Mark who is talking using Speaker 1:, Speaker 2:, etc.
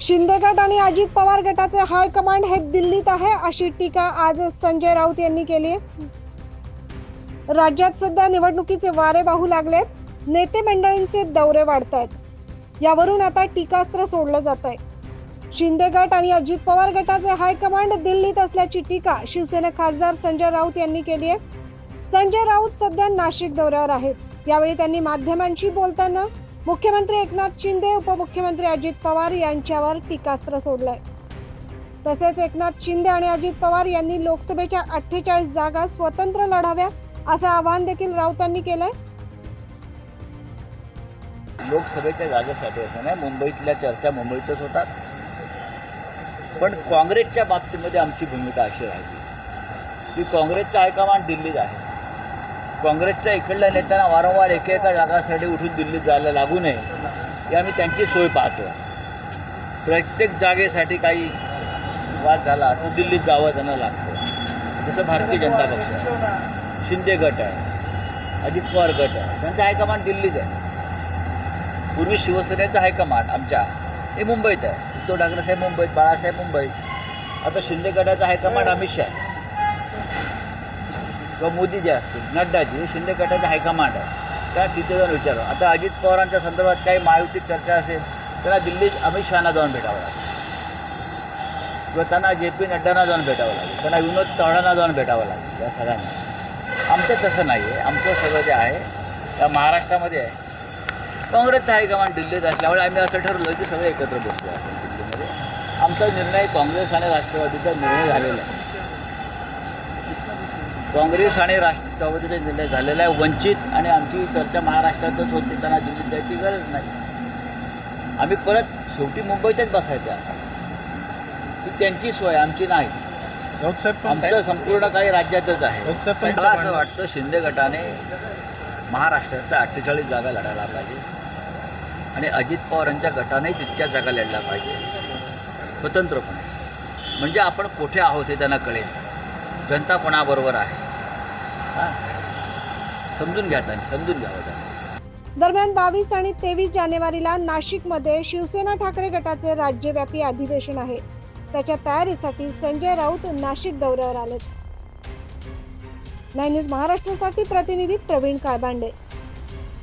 Speaker 1: शिंदे गट आणि अजित पवार गटाचे हायकमांड हे दिल्लीत आहे अशी टीका आज संजय राऊत यांनी केली. आहे राज्यात सध्या निवडणुकीचे वारे वाहू लागलेत नेते मंडळींचे दौरे वाढत आहेत यावरून आता टीकास्त्र सोडलं जात आहे शिंदे गट आणि अजित पवार गटाचे हायकमांड दिल्लीत असल्याची टीका शिवसेना खासदार संजय राऊत यांनी केली आहे. संजय राऊत सध्या नाशिक दौऱ्यावर आहेत. यावेळी त्यांनी माध्यमांशी बोलताना मुख्यमंत्री एकनाथ शिंदे उपमुख्यमंत्री अजित पवार यांच्यावर टीकास्त्र सोडलंय. तसेच एकनाथ शिंदे आणि अजित पवार यांनी लोकसभेच्या अठ्ठेचाळीस जागा स्वतंत्र लढाव्या असं आवाहन देखील राऊतांनी केलंय.
Speaker 2: लोकसभेच्या जागेसाठी असं नाही मुंबईतल्या चर्चा मुंबईतच होतात. पण काँग्रेसच्या बाबतीमध्ये आमची भूमिका अशी राहिली. की काँग्रेसचं हायकमांड दिल्लीत आहे. काँग्रेसच्या इकडल्या नेत्यांना वारंवार एकेका जागासाठी उठून दिल्लीत जायला लागू नये ही आम्ही त्यांची सोय पाहतो. प्रत्येक जागेसाठी काही वाद झाला तर दिल्लीत जावं त्यांना लागतं. जसं भारतीय जनता पक्ष शिंदे गट आहे. अजित पवार गट आहे. त्यांचा हायकमांड दिल्लीत आहे. पूर्वी शिवसेनेचं हायकमांड आमच्या हे मुंबईत आहे. उद्धव ठाकरे साहेब मुंबईत बाळासाहेब मुंबईत. आता शिंदे गटाचं हायकमांड अमित शहा किंवा मोदी जे असतील नड्डाजी शिंदे गटाचे हायकमांड आहे त्या तिथे जाऊन विचारा आता अजित पवारांच्या संदर्भात काही महायुतीत चर्चा असेल त्यांना दिल्लीत अमित शहाना जाऊन भेटावं लागेल. किंवा त्यांना जे पी नड्डांना जाऊन भेटावं लागेल. त्यांना विनोद चव्हाणांना जाऊन भेटावं लागेल या सगळ्यांना. आमचं तसं नाही आहे. आमचं सगळं जे आहे त्या महाराष्ट्रामध्ये आहे. काँग्रेसचं हायकमांड दिल्लीत असल्यामुळे आम्ही असं ठरवलं की सगळे एकत्र बसलो आपण दिल्लीमध्ये. आमचा निर्णय काँग्रेस आणि राष्ट्रवादीचा निर्णय झालेला आहे. काँग्रेस आणि राष्ट्रवादीचा निर्णय झालेला आहे. वंचित आणि आमची चर्चा महाराष्ट्रातच होती त्यांना दिल्लीत जायची गरज नाही. आम्ही परत शेवटी मुंबईतच बसायचं. आहे ही त्यांची सोय आमची नाही. आमचं संपूर्ण काही राज्यातच आहे. मला असं वाटतं शिंदे गटाने महाराष्ट्रातल्या अठ्ठेचाळीस जागा लढायला पाहिजे. आणि अजित पवार यांच्या गटाने तितक्या जागा लढल्या पाहिजे. स्वतंत्रपणे. म्हणजे आपण कुठे आहोत हे त्यांना कळेल. जनता कोणाबरोबर आहे समजून घ्या त्यांनी समजून घ्यावं त्यांनी
Speaker 1: दरम्यान बावीस आणि तेवीस जानेवारीला नाशिकमध्ये शिवसेना ठाकरे गटाचे राज्यव्यापी अधिवेशन आहे. त्याच्या तयारीसाठी संजय राऊत नाशिक दौऱ्यावर आलेत. नाईन न्यूज महाराष्ट्रासाठी प्रतिनिधी प्रवीण काळबांडे